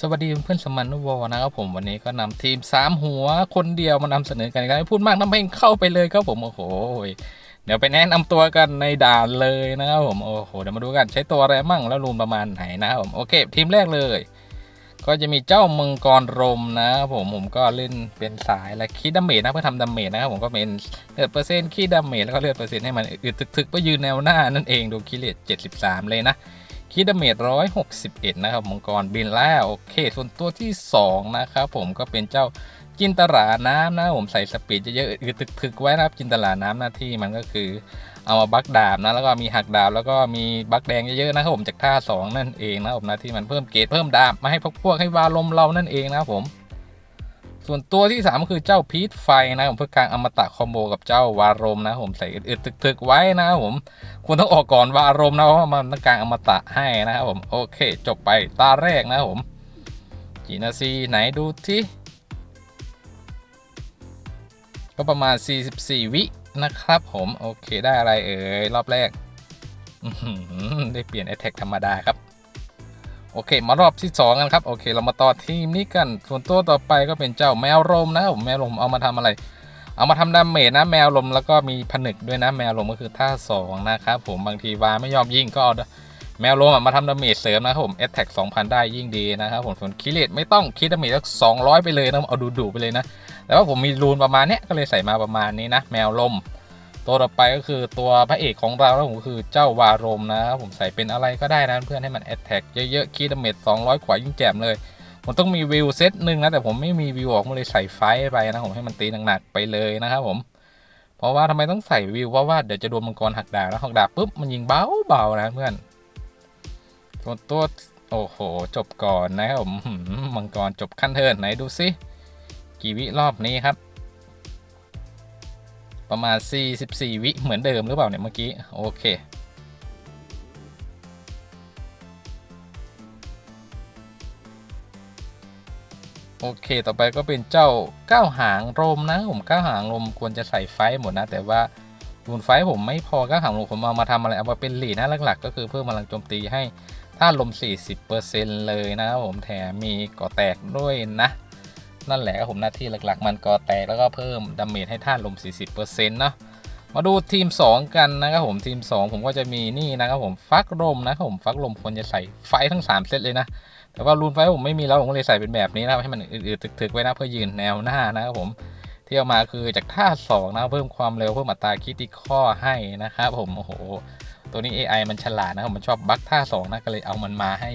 สวัสดีเพื่อนสมันนุวอนะครับผมวันนี้ก็นำทีม 3 หัวคนเดียวมานำเสนอกันครับไม่พูดมากน้ำเพลงเข้าไปเลยครับผมโอ้โหเดี๋ยวไปแนะนำตัวกันในด่านเลยนะครับผมโอ้โหเดี๋ยวมาดูกันใช้ตัวอะไรมั่งแล้วรูนประมาณไหนนะครับผมโอเค ทีมแรกเลย ก็จะมีเจ้ามังกรรมนะครับผมผมก็เล่นเป็นสายและคีดดาเมจนะเพื่อทำดาเมจนะครับผมก็เป็นเลือดเปอร์เซ็นต์คีดดาเมจแล้วก็เลือดเปอร์เซ็นต์ให้มันอึดๆทึกๆเพื่อยืนแนวหน้านั่นเองดูคีเลต73 เลยนะ คิดดาเมจร้อยหกสิบเอ็ดนะครับมังกรบินแล้วโอเค ส่วนตัวที่สองนะครับผมก็เป็นเจ้าจินตลาน้ำนะผมใส่สปีดเยอะๆอึดๆถึกๆไว้นะครับจินตลาน้ำหน้าที่มันก็คือเอามาบักดาบนะแล้วก็มีหักดาบแล้วก็มีบักแดงเยอะๆนะครับผมจากท่าสองนั่นเองนะครับผมหน้าที่มันเพิ่มเกรดเพิ่มดาบมาให้พวกพวกให้วาลมเรานั่นเองนะครับผม ส่วนตัวที่3ก็คือเจ้าพีทไฟนะผมเพื่อการอมตะคอมโบกับเจ้าวารมนะผมใส่อึดๆถึกๆไว้นะผมควรต้องออกก่อนวารมนะเพราะว่ามันต้องการอมตะให้นะครับผมโอเค จบไปตาแรกนะผมกี่นาทีไหนดูที่ก็ประมาณ 44 วินะครับผม โอเคได้อะไรเอ่ย รอบแรก ได้เปลี่ยน a t แทกธรรมดาครับ โอเค มารอบที่ 2 กันครับ โอเค เรามาต่อทีมนี้กัน ส่วนตัวต่อไปก็เป็นเจ้าแมวลมนะครับผมแมวลมเอามาทำอะไร เอามาทำดาเมจนะแมวลมแล้วก็มีผนึกด้วยนะแมวลมก็คือท่า2นะครับผมบางทีวาไม่ยอมยิงก็เอาแมวลมมาทำดาเมจเสริมนะครับผม a t แทก2,000 ได้ยิ่งดีนะครับผมส่วนคิเลตไม่ต้องคิดดาเมจสัก200 ไปเลยนะเอาดูดๆไปเลยนะแต่ว่าผมมีรูนประมาณเนี้ยก็เลยใส่มาประมาณนี้นะแมวลม ตัวต่อไปก็คือตัวพระเอกของเราแล้วผมคือเจ้าวารมนะครับผมใส่เป็นอะไรก็ได้นะเพื่อนให้มันแอตแทกเยอะๆคีดเมจ200กว่ายิ่งแจ่มเลย ผมต้องมีวิวเซตหนึ่งนะแต่ผมไม่มีวิวออกมาเลยใส่ไฟไปนะผมให้มันตีหนักๆไปเลยนะครับผมเพราะว่าทำไมต้องใส่วิวเพราะว่าเดี๋ยวจะโดนมังกรหักดาบแล้วหักดาบปุ๊บมันยิงเบาๆนะเพื่อนส่วนตัวโอ้โห จบก่อนนะครับผมมังกรจบขั้นเทินไหนดูสิกี่วิรอบนี้ครับ ประมาณ 44 วิเหมือนเดิมหรือเปล่าเนี่ยเมื่อกี้ โอเค โอเค ต่อไปก็เป็นเจ้าก้าวหางลมนะผมก้าวหางลมควรจะใส่ไฟหมดนะ แต่ว่ารูนไฟผมไม่พอก้าวหางลมผมเอามาทำอะไร เอามาเป็นหลีนะหลักๆ ก็คือเพิ่มพลังโจมตีให้ท่าลม 40%เลยนะครับผมแถมมีก่อแตกด้วยนะ นั่นแหละครับผมหน้าที่หลักๆ มันก่อแตกแล้วก็เพิ่มดาเมจให้ท่าลม 40%เนาะมาดูทีม 2 กันนะครับผมทีม 2 ผมก็จะมีนี่นะครับผมฟักลมนะครับผมฟักลมควรจะใส่ไฟทั้ง 3 เซตเลยนะ แต่ว่ารูนไฟผมไม่มีแล้วผมก็เลยใส่เป็นแบบนี้นะครับให้มันอืดๆถึกๆ ไว้นะเพื่อยืนแนวหน้านะครับผมที่เอามาคือจากท่า2นะเพิ่มความเร็วเพิ่มอัตราคิติคอให้นะครับผมโอ้โหตัวนี้ AI มันฉลาดนะครับมันชอบบั๊กท่า2นะก็เลยเอามันมาให้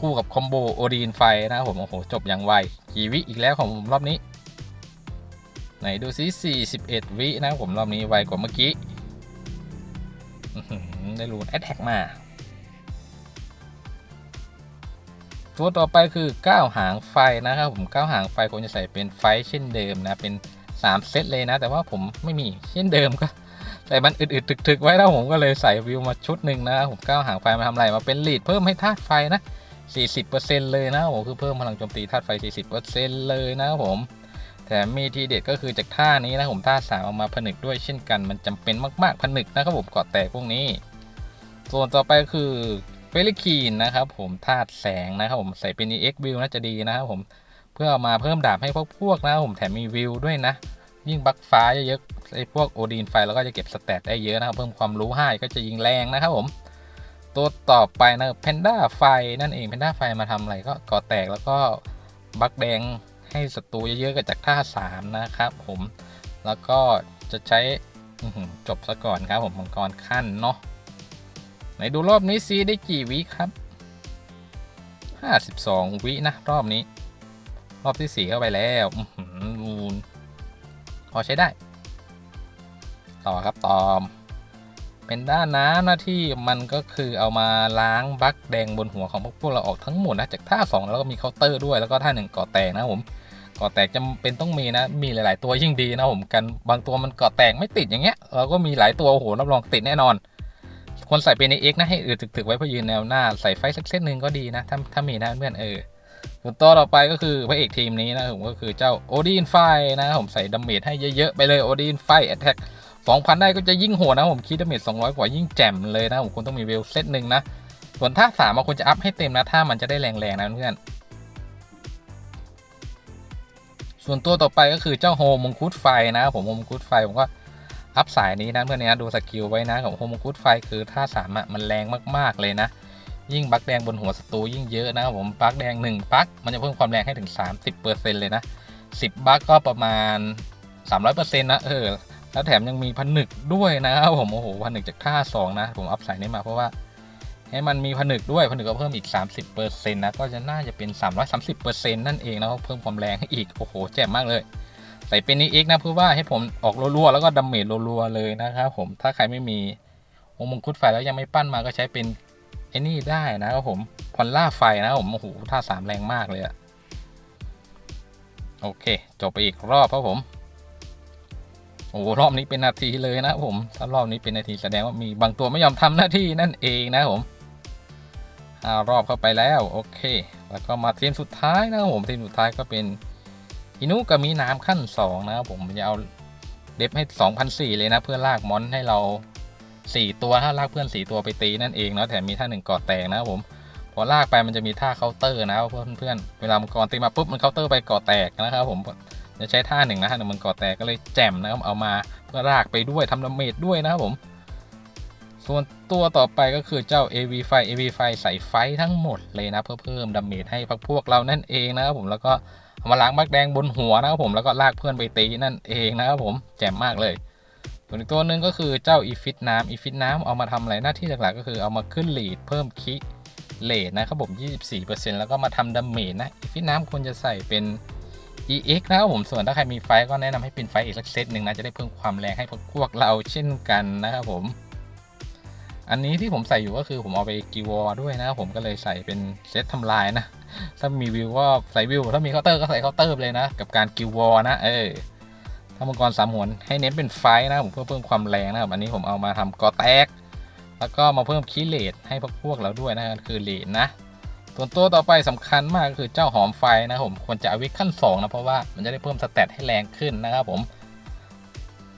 คู่กับคอมโบโอดีนไฟนะครับผม โอ้โห จบอย่างไวกี่วิอีกแล้วของผมรอบนี้ ไหนดูซิ41 วินะครับผมรอบนี้ไวกว่าเมื่อกี้ ได้รูนแอตแทกมา ตัวต่อไปคือก้าวหางไฟนะครับผมก้าวหางไฟผมจะใส่เป็นไฟเช่นเดิมนะ เป็น 3 เซตเลยนะ แต่ว่าผมไม่มีเช่นเดิมก็ใส่มันอึดๆ ถึกๆ ไว้แล้วผมก็เลยใส่วิวมาชุดหนึ่งนะผมก้าวหางไฟมาทำอะไรมาเป็นลีดเพิ่มให้ธาตุไฟนะ 40%เลยนะผมคือเพิ่มพลังโจมตีธาตุไฟ 40%เลยนะครับผมแถมมีทีเด็ดก็คือจากท่านี้นะผมท่าสามเอามาผนึกด้วยเช่นกันมันจำเป็นมาก ๆ ผนึกนะครับผมเกาะแตกพวกนี้ ส่วนต่อไปคือเฟลิคีนนะครับผมธาตุแสงนะครับผมใส่เป็น EX วิวน่าจะดีนะครับผมเพื่อเอามาเพิ่มดาบให้พวกพวกนะครับผมแถมมีวิวด้วยนะ ยิ่งบักฟ้าเยอะๆไอ้พวกโอดีนไฟเราก็จะเก็บสเตตได้เยอะนะครับเพิ่มความรู้ให้ก็จะยิงแรงนะครับผม ตัวต่อไปนะแพนด้าไฟนั่นเองแพนด้าไฟมาทำอะไรก็ก่อแตกแล้วก็บักแดงให้ศัตรูเยอะๆกับจากท่า 3 นะครับผมแล้วก็จะใช้จบซะก่อนครับผมมังกรขั้นเนาะไหนดูรอบนี้ซีได้กี่วิครับ 52 วินะ รอบนี้ รอบที่ 4 เข้าไปแล้วอื้อหือรูนพอใช้ได้ ต่อครับ ต่อ เป็นด้านน้ำหน้าที่มันก็คือเอามาล้างบั๊กแดงบนหัวของพวกเราออกทั้งหมดนะจากท่า 2 แล้วก็มีเคาน์เตอร์ด้วยแล้วก็ท่าหนึ่งก่อแตกนะผมก่อแตกจำเป็นต้องมีนะ มีหลาย ๆ ตัวยิ่งดีนะผมกันบางตัวมันก่อแตกไม่ติดอย่างเงี้ย เราก็มีหลายตัวโอ้โหรับรองติดแน่นอน คนใส่เป็นในเอ็กนะให้อืดถึกๆไว้เพื่อยืนแนวหน้าใส่ไฟสักเส้นหนึ่งก็ดีนะถ้าถ้ามีนะเพื่อนเออส่วนตัวต่อไปก็คือพระเอกทีมนี้นะผมก็คือเจ้าโอดีนไฟนะครับผมใส่ดาเมจให้เยอะ ๆ ไปเลยโอดีนไฟแอตแทก 2,000 ได้ก็จะยิ่งโหดนะผมคิดดาเมจ200 กว่ายิ่งแจ่มเลยนะผมควรต้องมีเวลเซตหนึ่งนะ ส่วนท่าสามควรจะอัพให้เต็มนะถ้ามันจะได้แรงๆนะเพื่อนส่วนตัวต่อไปก็คือเจ้าโฮมงคุดไฟนะผมโฮมงคุดไฟผมก็อัพสายนี้นะเพื่อนนะดูสกิลไว้นะของโฮมงคุดไฟคือท่าสามอะมันแรงมากๆเลยนะยิ่งบักแดงบนหัวศัตรูยิ่งเยอะนะครับผมบักแดง 1 บักมันจะเพิ่มความแรงให้ถึง 30%เลยนะ 10 บักก็ประมาณ 300%นะเออ แล้วแถมยังมีผนึกด้วยนะครับผมโอ้โหผนึกจากท่าสองนะผมอัพสายนี้มาเพราะว่าให้มันมีผนึกด้วยผนึกก็เพิ่มอีก 30%นะก็จะน่าจะเป็น 330%นั่นเองนะครับเพิ่มความแรงให้อีกโอ้โหแจ่มมากเลย ใส่เป็นนี้อีกนะเพื่อว่าให้ผมออกรัวๆแล้วก็ดาเมจรัวๆเลยนะครับผมถ้าใครไม่มีองมงคุดไฟแล้วยังไม่ปั้นมาก็ใช้เป็นไอ้นี่ได้นะครับผมพอลล่าไฟนะครับผมโอ้โหท่าสามแรงมากเลยอะโอเค จบไปอีกรอบครับผม อ้รอบนี้เป็นนาทีเลยนะผมถ้ารอบนี้เป็นนาทีแสดงว่ามีบางตัวไม่ยอมทำหน้าที่นั่นเองนะผมห้ารอบเข้าไปแล้วโอเค แล้วก็มาทีมสุดท้ายนะผมทีมสุดท้ายก็เป็นอินุก็มีน้ำขั้น 2 นะครับผมจะเอาเดฟให้ 2,004เลยนะ เพื่อลากมอนให้เรา 4 ตัวถ้าลากเพื่อน 4 ตัวไปตีนั่นเองเนาะแถมมีท่าหนึ่งก่อแตกนะครับผมพอลากไปมันจะมีท่าเคาน์เตอร์นะเพื่อนเพื่อนเวลามังกรตีมาปุ๊บมันเคาน์เตอร์ไปก่อแตกนะครับผม จะใช้ท่าหนึ่งนะท่าหนึ่งมันก่อแตกก็เลยแจ่มนะครับเอามาเพื่อลากไปด้วยทำดาเมจด้วยนะครับผม ส่วนตัวต่อไปก็คือเจ้า AV ไฟ AV ไฟใส่ไฟทั้งหมดเลยนะเพื่อเพิ่มดาเมจให้พักพวกเรานั่นเองนะครับผมแล้วก็เอามาล้างมักแดงบนหัวนะครับผมแล้วก็ลากเพื่อนไปตีนั่นเองนะครับผมแจ่มมากเลยส่วนอีกตัวหนึ่งก็คือเจ้าอีฟิตน้ำอีฟิตน้ำเอามาทำอะไรหน้าที่หลักๆก็คือเอามาขึ้นลีดเพิ่มคิเลดนะครับผม 24%แล้วก็มาทำดาเมจนะอีฟิตน้ำควรจะใส่เป็น EX นะครับผมส่วนถ้าใครมีไฟก็แนะนำให้เป็นไฟอีกสักเซตหนึ่งนะ จะได้เพิ่มความแรงให้พวกเราเช่นกันนะครับผม อันนี้ที่ผมใส่อยู่ก็คือผมเอาไปกีวอด้วยนะครับผมก็เลยใส่เป็นเซตทำลายนะ ถ้ามีวิวก็ใส่วิว ถ้ามีเคาน์เตอร์ก็ใส่เคาน์เตอร์เลยนะ กับการกิววอลนะ เออถ้ามังกรสามหวนให้เน้นเป็นไฟนะผมเพื่อเพิ่มความแรงนะครับอันนี้ผมเอามาทำกอแตกแล้วก็มาเพิ่มคีเลดให้พวกพวกเราด้วยนะค,คือเลดนะ ส่วนตัวต่อไปสำคัญมากก็คือเจ้าหอมไฟนะครับผมควรจะเอาไวิขั้น2นะเพราะว่ามันจะได้เพิ่มสเตตให้แรงขึ้นนะครับผม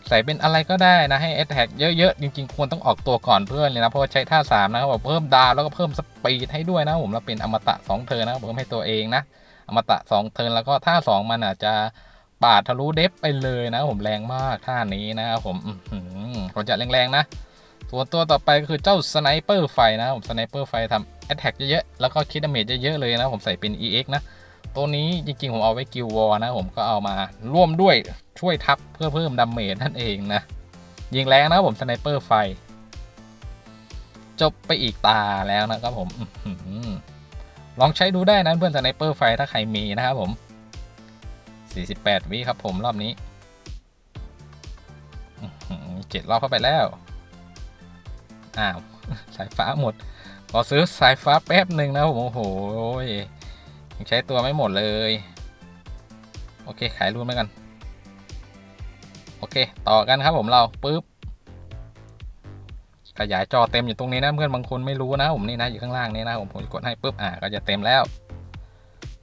ใส่เป็นอะไรก็ได้นะให้แอตแทกเยอะๆ จริงๆ ควรต้องออกตัวก่อนเพื่อนเลยนะเพราะว่าใช้ท่า3นะครับผมเพิ่มดาวแล้วก็เพิ่มสปีดให้ด้วยนะผมแล้วเป็นอมตะ2เทิร์นนะครับเพิ่มให้ตัวเองนะอมตะ2เทิร์นแล้วก็ท่า2มันอาจจะปาดทะลุเดฟไปเลยนะผมแรงมากท่านี้นะครับผมควรจะแรงๆนะส่วนตัวต่อไปก็คือเจ้าสไนเปอร์ไฟนะผมสไนเปอร์ไฟทำ แอตแทกเยอะๆ แล้วก็คิดดาเมจเยอะๆเลยนะผมใส่เป็น EX นะ ตัวนี้จริงๆ ผมเอาไว้กิลวอนะ ผมก็เอามาร่วมด้วยช่วยทับเพื่อเพิ่มดาเมจนั่นเองนะ ยิงแรงนะผมสไนเปอร์ไฟ จบไปอีกตาแล้วนะครับผมลองใช้ดูได้นะเพื่อนสไนเปอร์ไฟถ้าใครมีนะครับผม 48 วิครับผมรอบนี้เจ็ดรอบเข้าไปแล้ว อ้าว สายฟ้าหมด ขอซื้อสายฟ้าแป๊บหนึ่งนะผมโอ้โหยังใช้ตัวไม่หมดเลย โอเค ขายรุ่นไปกัน โอเค ต่อกันครับผมเราปุ๊บขยายจอเต็มอยู่ตรงนี้นะเพื่อนบางคนไม่รู้นะผมนี่นะอยู่ข้างล่างนี่นะผมกดให้ปุ๊บอ่าก็จะเต็มแล้ว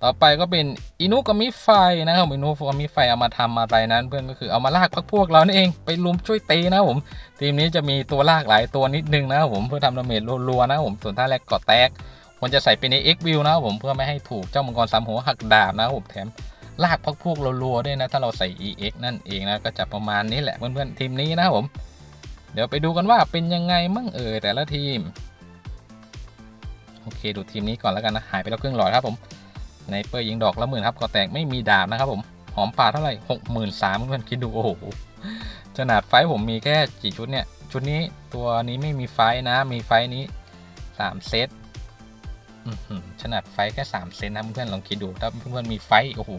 ต่อไปก็เป็นอินุกามิไฟนะครับอินุกามิไฟเอามาทำอะไรนั้น เพื่อนก็คือเอามาลากพักพวกเรานี่เองไปลุมช่วยตีนะผมทีมนี้จะมีตัวลากหลายตัวนิดนึงนะครับผมเพื่อทำดาเมจรัวๆนะผมส่วนท่าแรกกอแตกควรจะใส่เป็น X view นะผมเพื่อไม่ให้ถูกเจ้ามังกรสามหัวหักดาบนะผมแถมลากพักพวกรัวๆด้วยนะถ้าเราใส่ EX นั่นเองนะก็จะประมาณนี้แหละเพื่อนๆทีมนี้นะครับผม เดี๋ยวไปดูกันว่าเป็นยังไงมั่งเอ่ยแต่ละทีมโอเคดูทีมนี้ก่อนแล้วกันนะหายไปแล้วครึ่งหลอดครับผม ในเปอร์ยิงดอกละหมื่นครับกอแตกไม่มีดาบนะครับผมหอมป่าเท่าไหร่หกหมื่นสามเพื่อนคิดดูโอ้โหขนาดไฟผมมีแค่กี่ชุดเนี่ย ชุดนี้ตัวนี้ไม่มีไฟนะมีไฟนี้สามเซตขนาดไฟแค่สามเซตนะเพื่อนลองคิดดูถ้าเพื่อนมีไฟโอ้โห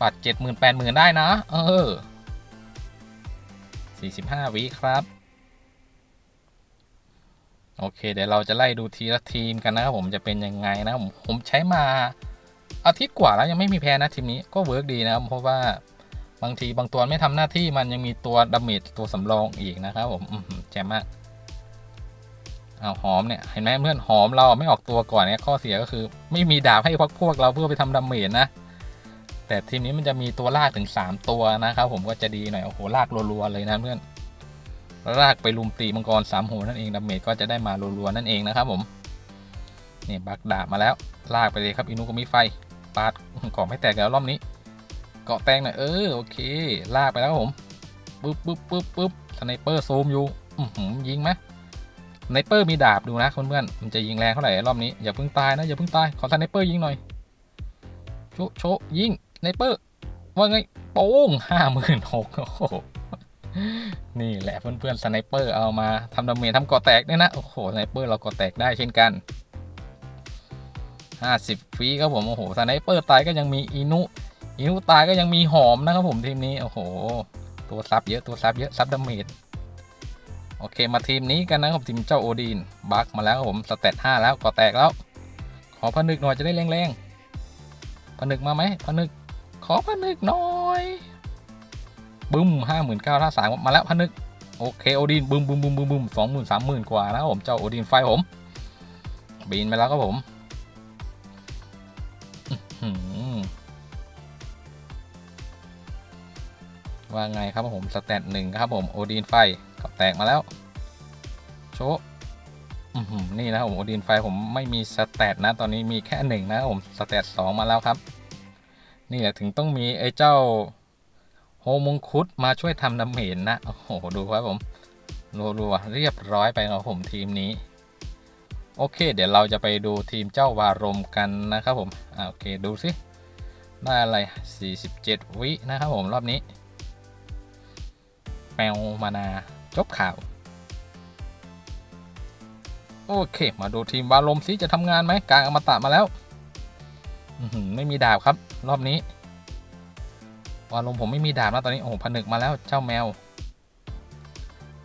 ปัดเจ็ดหมื่นแปดหมื่นได้นะ เออสี่สิบห้าวิครับ โอเค เดี๋ยวเราจะไล่ดูทีละทีมกันนะครับผมจะเป็นยังไงนะผมผมใช้มาอาทิตย์กว่าแล้วยังไม่มีแพ้นะทีมนี้ก็เวิร์กดีนะครับเพราะว่าบางทีบางตัวไม่ทำหน้าที่มันยังมีตัวดาเมจตัวสำรองอีกนะครับผมแจ่มมากเอาหอมเนี่ยเห็นไหมเพื่อนหอมเราไม่ออกตัวก่อนเนี่ยข้อเสียก็คือ ไม่มีดาบให้พวกพวกเราเพื่อไปทำดาเมจนะ แต่ทีมนี้มันจะมีตัวลากถึง 3 ตัวนะครับผมก็จะดีหน่อยโอ้โหลากรัวๆเลยนะเพื่อน ลากไปลุมตีมังกรสามหัวนั่นเองดาเมจก็จะได้มารัวๆนั่นเองนะครับผมนี่บักดาบมาแล้วลากไปเลยครับอินุกมิไฟปาดก่อไม่แตกแล้วรอบนี้ เกาะแตงหน่อยเออโอเค ลากไปแล้วครับผมปึ๊บปึ๊บปึ๊บปึ๊บสไนเปอร์ซูมอยู่ยิงไหมสไนเปอร์มีดาบดูนะเพื่อนๆมันจะยิงแรงเท่าไหร่รอบนี้อย่าเพิ่งตายนะอย่าเพิ่งตายขอสไนเปอร์ยิงหน่อยโชโชยิงสไนเปอร์ว่าไงโป้งห้าหมื่นหกโอ้โห นี่แหละเพื่อนๆสไนเปอร์เอามาทำดาเมจทำกาะแตกเนี่ยนะ โอ้โหสไนเปอร์เรากาะแตกได้เช่นกัน 50ฟรีครับผมโอ้โหสไนเปอร์ตายก็ยังมีอินุอินุตายก็ยังมีหอมนะครับผมทีมนี้โอ้โห ตัวซับเยอะตัวซับเยอะซับดาเมจโอเคมาทีมนี้กันนะครับทีมเจ้าโอดีนบักมาแล้วครับผมสเตต5แล้วก่อแตกแล้ว ขอผนึกหน่อยจะได้แรงๆผนึกมาไหมผนึกขอผนึกหน่อย บึ้มห้าหมื่นเก้าท่าสามมาแล้วผนึก โอเคโอดีนบึ้มบึ้มบึ้มบึ้มบึ้มสองหมื่นสามหมื่นกว่านะครับผมเจ้าโอดีนไฟผม บินไปแล้วครับผมว่าไงครับผมสแตทหนึ่งครับผมโอดีนไฟกับแตกมาแล้ว โชว์นี่นะครับผมโอดีนไฟผมไม่มีสแตทนะ ตอนนี้มีแค่หนึ่งนะครับผมสแตทสองมาแล้วครับ นี่แหละถึงต้องมีไอ้เจ้า มงคุดมาช่วยทำดาเมจนะ โอ้โห ดูครับผมรัวๆเรียบร้อยไปครับผมทีมนี้ โอเค เดี๋ยวเราจะไปดูทีมเจ้าวารมกันนะครับผมอโอเคดูสิได้อะไร 47 วินะครับผมรอบนี้แมวมานาจบข่าว โอเค มาดูทีมวารมสิจะทำงานไหมกลางอมตะมาแล้ว ไม่มีดาบครับ รอบนี้ วารมผมไม่มีดาบนะตอนนี้โอ้โหผนึกมาแล้วเจ้าแมว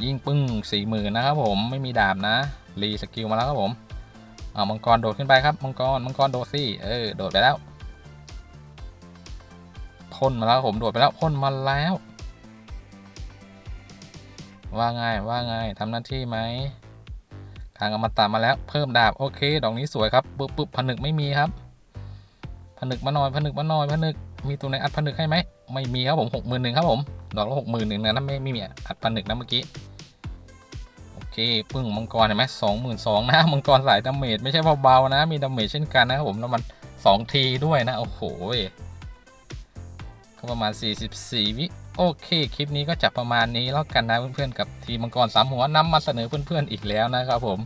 ยิงปึ้งสี่หมื่นนะครับผมไม่มีดาบนะรีสกิลมาแล้วครับผมอ่ามังกรโดดขึ้นไปครับมังกรมังกรโดดสิเออโดดไปแล้วพ่นมาแล้วผมโดดไปแล้วพ่นมาแล้ว ว่าไงว่าไงทำหน้าที่ไหมทางอมตะมาแล้วเพิ่มดาบโอเค ดอกนี้สวยครับปุ๊บปุ๊บผนึกไม่มีครับ ผนึกมาหน่อยผนึกมาหน่อยผนึกมีตัวไหนอัดผนึกให้ไหม ไม่มีครับผมหกหมื่นหนึ่งครับผม ดอกละหกหมื่นหนึ่งนะนั่นไม่ไม่มีอัดผนึกนะเมื่อกี้ โอเคปึ้งมังกรเห็นไหมสองหมื่นสองนะ มังกรสายดาเมจไม่ใช่เบาๆนะ มีดาเมจเช่นกันนะครับผมแล้วมันสองทีด้วยนะ โอ้โหก็ประมาณสี่สิบสี่วิ โอเค คลิปนี้ก็จะประมาณนี้แล้วกันนะเพื่อนๆกับทีมมังกรสามหัวนำมาเสนอเพื่อนๆอีกแล้วนะครับผม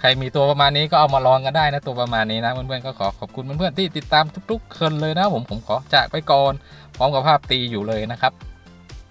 ใครมีตัวประมาณนี้ก็เอามาลองกันได้นะตัวประมาณนี้นะเพื่อนๆก็ขอขอบคุณเพื่อนๆที่ติดตามทุกๆคนเลยนะผมผมขอจากไปก่อนพร้อมกับภาพตีอยู่เลยนะครับ